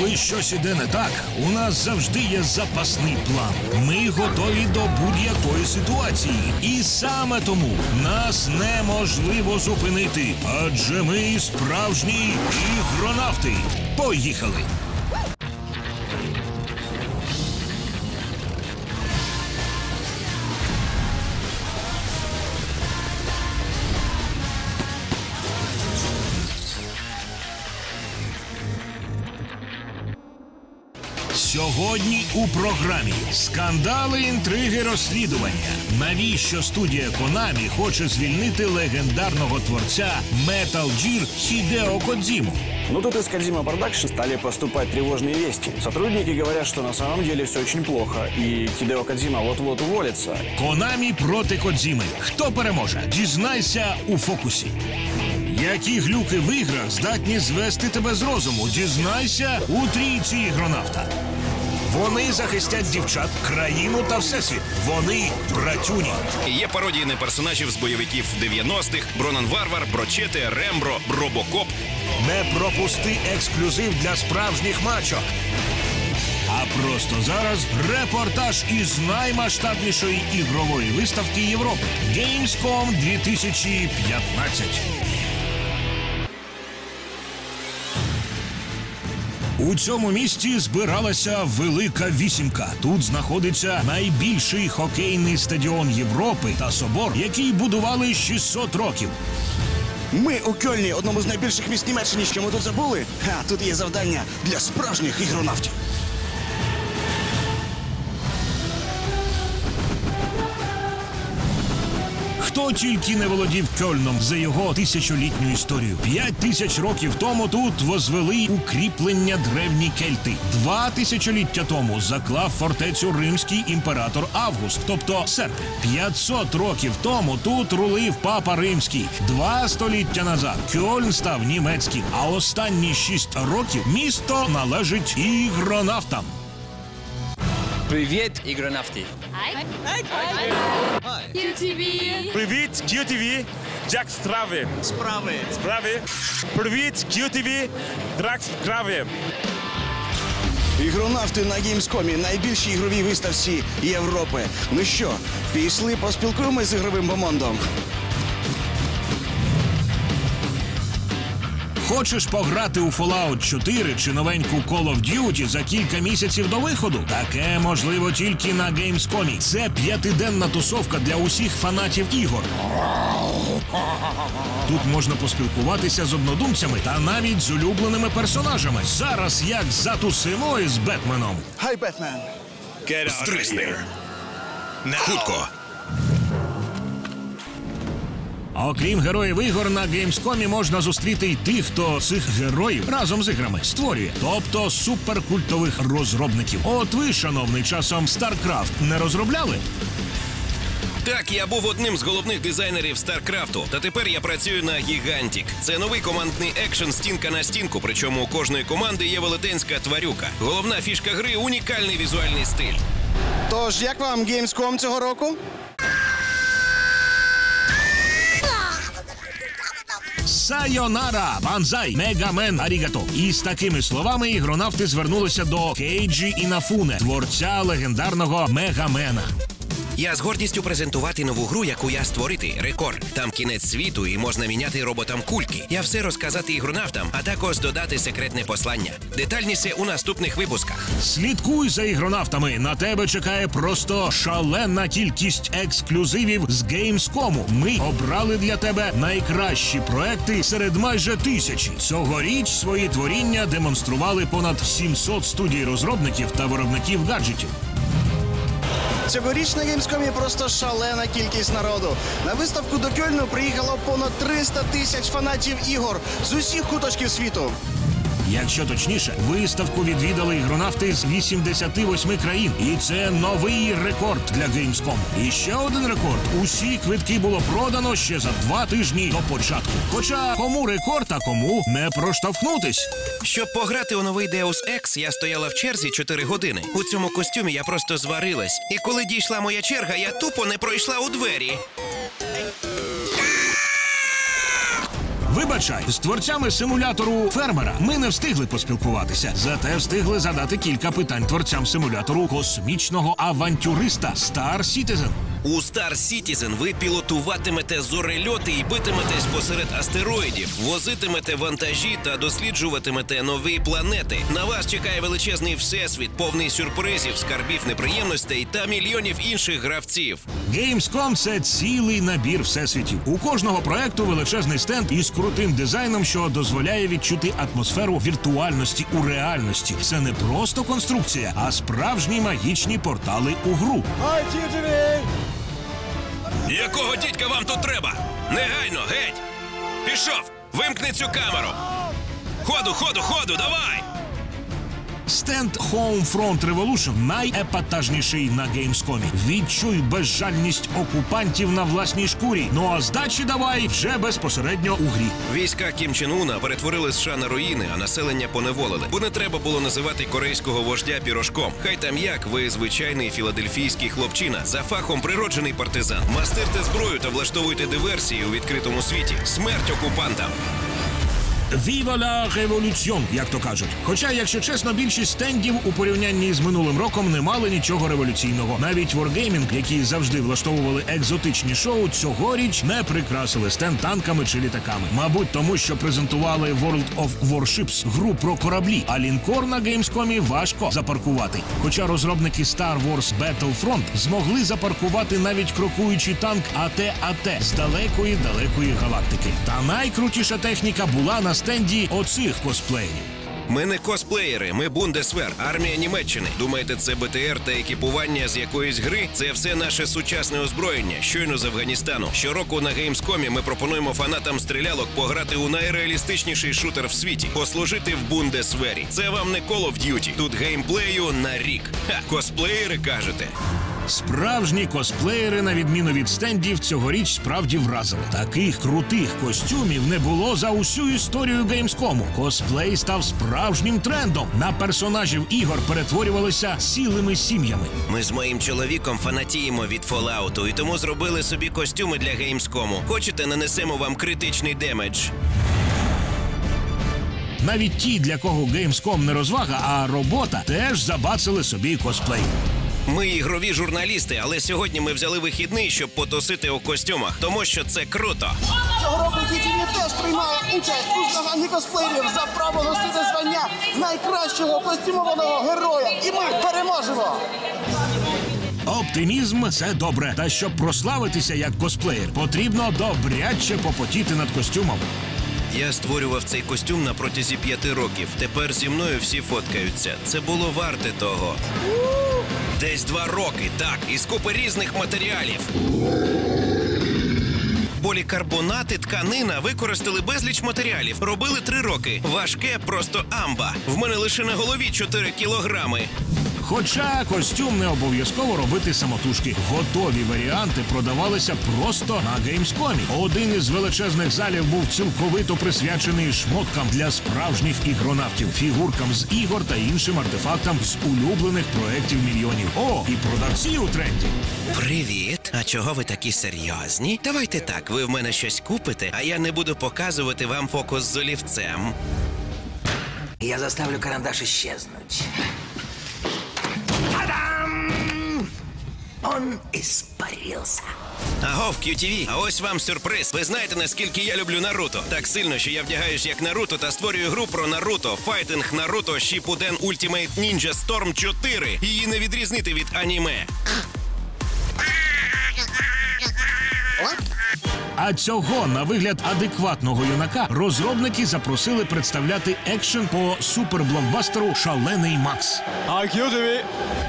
Коли щось іде не так, у нас завжди є запасний план. Ми готові до будь-якої ситуації. І саме тому нас неможливо зупинити. Адже ми справжні ігронавти. Поїхали! Сьогодні у програмі скандали, інтриги, розслідування. Навіщо студія Konami хоче звільнити легендарного творця Metal Gear Хідео Кодзіму? Но тут из Кодзима Продакшн стали поступать тревожные вести. Сотрудники говорят, что на самом деле все очень плохо, и Хидео Кодзима вот-вот уволится. Konami проти Кодзіми. Хто переможе? Дізнайся у фокусі. Які глюки в іграх здатні звести тебе з розуму? Дізнайся у трійці ігронавта. Вони захистять дівчат, країну та всесвіт. Вони братюні. Є пародії на персонажів з бойовиків 90-х, Бронан Варвар, Брочети, Рембро, Робокоп. Не пропусти ексклюзив для справжніх мачо. А просто зараз репортаж із наймасштабнішої ігрової виставки Європи Gamescom 2015. У цьому місті збиралася велика вісімка. Тут знаходиться найбільший хокейний стадіон Європи та собор, який будували 600 років. Ми у Кьольні, одному з найбільших міст Німеччини, що ми тут забули. А тут є завдання для справжніх ігронавтів. Хто тільки не володів Кьольном за його тисячолітню історію. П'ять тисяч років тому тут возвели укріплення древні кельти. Два тисячоліття тому заклав фортецю римський імператор Август, тобто серпень. 500 років тому тут рулив папа римський. Два століття назад Кьольн став німецьким. А останні шість років місто належить ігронавтам. Привет, игронавты! QTV. Привіт, QTV, Джак Страви. Справи. Справи. Привіт, QTV, Драк Справи. Ігронавти на Геймскомі, найбільшій ігровій виставці Європи. Ну що, пішли поспілкуємось з ігровим бомондом. Хочеш пограти у Fallout 4 чи новеньку Call of Duty за кілька місяців до виходу? Таке можливо тільки на Gamescom. Це п'ятиденна тусовка для усіх фанатів ігор. Тут можна поспілкуватися з однодумцями та навіть з улюбленими персонажами. Зараз як затусимо із Бетменом. Хай, Бетмен! Стрисни. Окрім героїв ігор, на Gamescom можна зустріти й тих, хто цих героїв разом з іграми створює, тобто суперкультових розробників. От ви, шановний, часом StarCraft не розробляли? Так, я був одним з головних дизайнерів Старкрафту. Та тепер я працюю на Гігантік. Це новий командний екшен стінка на стінку. Причому у кожної команди є велетенська тварюка. Головна фішка гри унікальний візуальний стиль. Тож, як вам Gamescom цього року? Сайонара, банзай, мегамен, арігато. І з такими словами ігронавти звернулися до Кейджі Інафуне, творця легендарного Мегамена. Я з гордістю презентувати нову гру, яку я створити. Рекорд. Там кінець світу і можна міняти роботам кульки. Я все розказати ігронавтам, а також додати секретне послання. Детальніше у наступних випусках. Слідкуй за ігронавтами. На тебе чекає просто шалена кількість ексклюзивів з Gamescom. Ми обрали для тебе найкращі проекти серед майже тисячі. Цьогоріч свої творіння демонстрували понад 700 студій розробників та виробників гаджетів. Цьогоріч на Геймскомі просто шалена кількість народу. На виставку до Кельну приїхало понад 300 тисяч фанатів ігор з усіх куточків світу. Якщо точніше, виставку відвідали ігронавти з 88 країн, і це новий рекорд для Gamescom. І ще один рекорд: усі квитки було продано ще за два тижні до початку. Хоча кому рекорд, а кому не проштовхнутись. Щоб пограти у новий Deus Ex, я стояла в черзі 4 години. У цьому костюмі я просто зварилась. І коли дійшла моя черга, я тупо не пройшла у двері. Вибачай, з творцями симулятору фермера ми не встигли поспілкуватися, зате встигли задати кілька питань творцям симулятору космічного авантюриста Star Citizen. У Star Citizen ви пілотуватимете зорельоти і битиметесь посеред астероїдів, возитимете вантажі та досліджуватимете нові планети. На вас чекає величезний всесвіт, повний сюрпризів, скарбів, неприємностей та мільйонів інших гравців. Gamescom – це цілий набір всесвітів. У кожного проекту величезний стенд із крутим дизайном, що дозволяє відчути атмосферу віртуальності у реальності. Це не просто конструкція, а справжні магічні портали у гру. Якого дідька вам тут треба? Негайно, геть! Пішов! Вимкни цю камеру! Ходу, ходу, ходу, давай! Стенд Homefront Revolution найепатажніший на Gamescom. Відчуй безжальність окупантів на власній шкурі. Ну а здачі давай вже безпосередньо у грі. Війська Кім Чен Уна перетворили США на руїни, а населення поневолили. Бо не треба було називати корейського вождя пірожком. Хай там як ви звичайний філадельфійський хлопчина, за фахом природжений партизан. Мастерте зброю та влаштовуйте диверсії у відкритому світі. Смерть окупантам! Viva la Revolution, як то кажуть. Хоча, якщо чесно, більшість стендів у порівнянні з минулим роком не мали нічого революційного. Навіть Wargaming, які завжди влаштовували екзотичні шоу, цьогоріч не прикрасили стенд танками чи літаками. Мабуть, тому що презентували World of Warships, гру про кораблі, а лінкор на Gamescom важко запаркувати. Хоча розробники Star Wars Battlefront змогли запаркувати навіть крокуючий танк АТ-АТ з далекої далекої галактики. Та найкрутіша техніка була на стенді оцих косплеїв. Ми не косплеєри, ми Бундесвер, армія Німеччини. Думаєте, це БТР та екіпування з якоїсь гри? Це все наше сучасне озброєння, щойно з Афганістану. Щороку на геймскомі ми пропонуємо фанатам стрілялок пограти у найреалістичніший шутер в світі, послужити в Бундесвері. Це вам не Call of Duty. Тут геймплею на рік. Ха, косплеєри кажете. Справжні косплеєри, на відміну від стендів, цьогоріч справді вразили. Таких крутих костюмів не було за усю історію геймскому. Косплей став справжнім трендом. На персонажів ігор перетворювалися цілими сім'ями. Ми з моїм чоловіком фанатіємо від Fallout і тому зробили собі костюми для геймскому. Хочете, нанесемо вам критичний демедж? Навіть ті, для кого Gamescom не розвага, а робота, теж забацали собі косплей. Ми ігрові журналісти, але сьогодні ми взяли вихідний, щоб потусити у костюмах, тому що це круто. Цього року DTV теж приймала участь у змаганні косплеєрів за право носити звання найкращого костюмованого героя. І ми переможемо! Оптимізм це добре. Та щоб прославитися як косплеєр, потрібно добряче попотіти над костюмом. Я створював цей костюм на протязі п'яти років. Тепер зі мною всі фоткаються. Це було варте того. Десь два роки, так, із купи різних матеріалів. Полікарбонати, тканина використали безліч матеріалів. Робили три роки. Важке, просто амба. В мене лише на голові 4 кілограми. Хоча костюм не обов'язково робити самотужки. Готові варіанти продавалися просто на геймскомі. Один із величезних залів був цілковито присвячений шмоткам для справжніх ігронавтів, фігуркам з ігор та іншим артефактам з улюблених проєктів мільйонів. О, і продавці у тренді. Привіт! А чого ви такі серйозні? Давайте так, ви в мене щось купите, а я не буду показувати вам фокус з олівцем. Я заставлю карандаш исчезнуть. Он испарился. Аго, в QTV, а ось вам сюрприз. Ви знаєте, наскільки я люблю Наруто? Так сильно, що я вдягаюсь як Наруто та створюю гру про Наруто. Файтинг Наруто Shippuden Ultimate Ninja Storm 4. Її не відрізнити від аніме. А цього на вигляд адекватного юнака розробники запросили представляти екшен по суперблокбастеру Шалений Макс.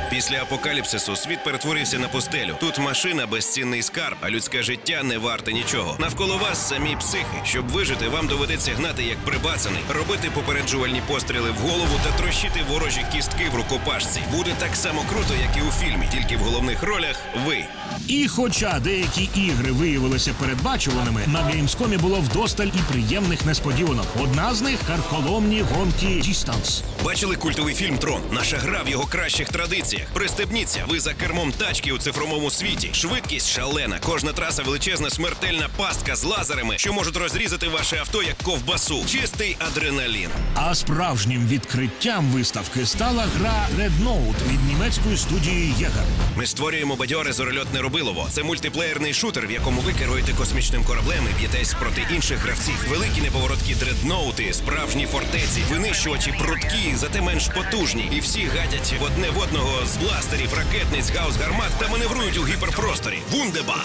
Після апокаліпсису світ перетворився на пустелю. Тут машина безцінний скарб, а людське життя не варте нічого. Навколо вас самі психи. Щоб вижити, вам доведеться гнати як прибацаний, робити попереджувальні постріли в голову та трощити ворожі кістки в рукопашці. Буде так само круто, як і у фільмі, тільки в головних ролях ви. І хоча деякі ігри виявилися передбачені, передбачуваними. На Gamescom було вдосталь і приємних несподіванок. Одна з них карколомні гонки Дістанс. Бачили культовий фільм Трон? Наша гра в його кращих традиціях. Пристебніться, ви за кермом тачки у цифровому світі. Швидкість шалена. Кожна траса величезна смертельна пастка з лазерами, що можуть розрізати ваше авто як ковбасу. Чистий адреналін. А справжнім відкриттям виставки стала гра Red Note від німецької студії Єгер. Ми створюємо бадьоре зорольотне робилово. Це мультиплеєрний шутер, в якому ви керуєте космічним кораблем і б'єтесь проти інших гравців. Великі неповороткі дредноути, справжні фортеці, винищувачі прудкі, зате менш потужні. І всі гадять в одне в одного з бластерів, ракетниць, гаус гармат та маневрують у гіперпросторі. Вундеба!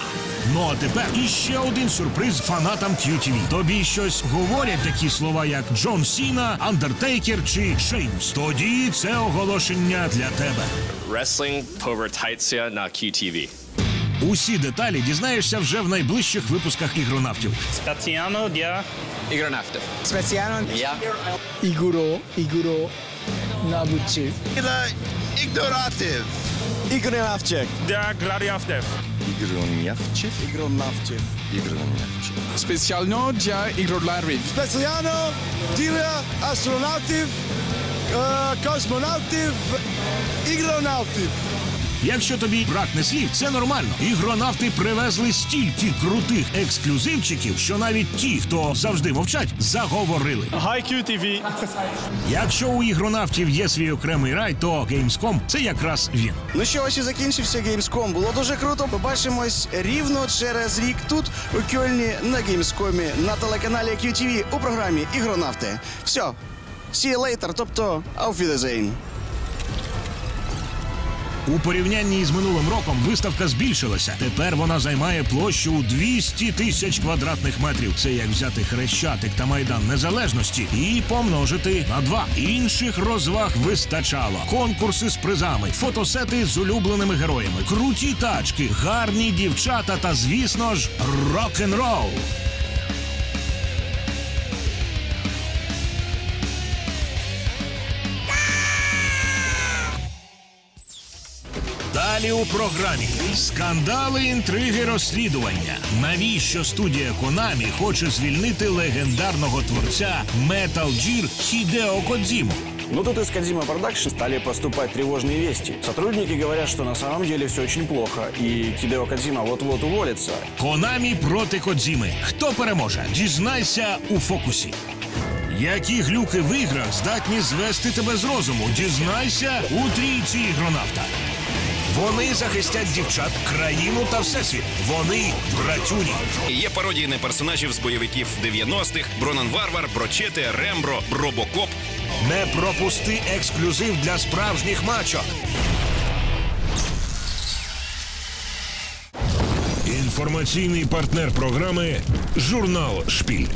Ну а тепер іще один сюрприз фанатам QTV. Тобі щось говорять такі слова, як Джон Сіна, Андертейкер чи Шеймс. Тоді це оголошення для тебе. Wrestling повертається на QTV. Усі деталі дізнаєшся вже в найближчих випусках ігронавтів. Спеціально для Спеціально Ігуро, Ігуро Набучі. Ігноратив. Ігронавчик. Der Gladiator. Ігронавтів. Спеціально для ігроларів. Спеціально для астронавтів, космонавтів, ігронавтів. Якщо тобі бракне слів, це нормально. Ігронавти привезли стільки крутих ексклюзивчиків, що навіть ті, хто завжди мовчать, заговорили. Hi QTV. Якщо у ігронавтів є свій окремий рай, то Gamescom – це якраз він. Ну що, ось і закінчився Gamescom. Було дуже круто. Побачимось рівно через рік тут, у Кьольні, на Gamescom, на телеканалі QTV у програмі Ігронавти. Все. See you later, тобто auf Wiedersehen. У порівнянні з минулим роком виставка збільшилася. Тепер вона займає площу у 200 тисяч квадратних метрів. Це як взяти хрещатик та майдан незалежності і помножити на два. Інших розваг вистачало. Конкурси з призами, фотосети з улюбленими героями, круті тачки, гарні дівчата та, звісно ж, рок-н-рол. Далі у програмі скандали, інтриги, розслідування. Навіщо студія Konami хоче звільнити легендарного творця Metal Gear Хідео Кодзіму? Но тут из Кадзима Продакшн стали поступать тревожные вести. Сотрудники говорят, что на самом деле все очень плохо, и Хидео Кадзима вот-вот уволится. Konami проти Кодзіми. Хто переможе? Дізнайся у фокусі. Які глюки в іграх здатні звести тебе з розуму? Дізнайся у трійці ігронавта. Вони захистять дівчат, країну та всесвіт. Вони братюні. Є пародії на персонажів з бойовиків 90-х, Бронан Варвар, Брочете, Рембро, Робокоп. Не пропусти ексклюзив для справжніх мачо. Інформаційний партнер програми Журнал Шпіль.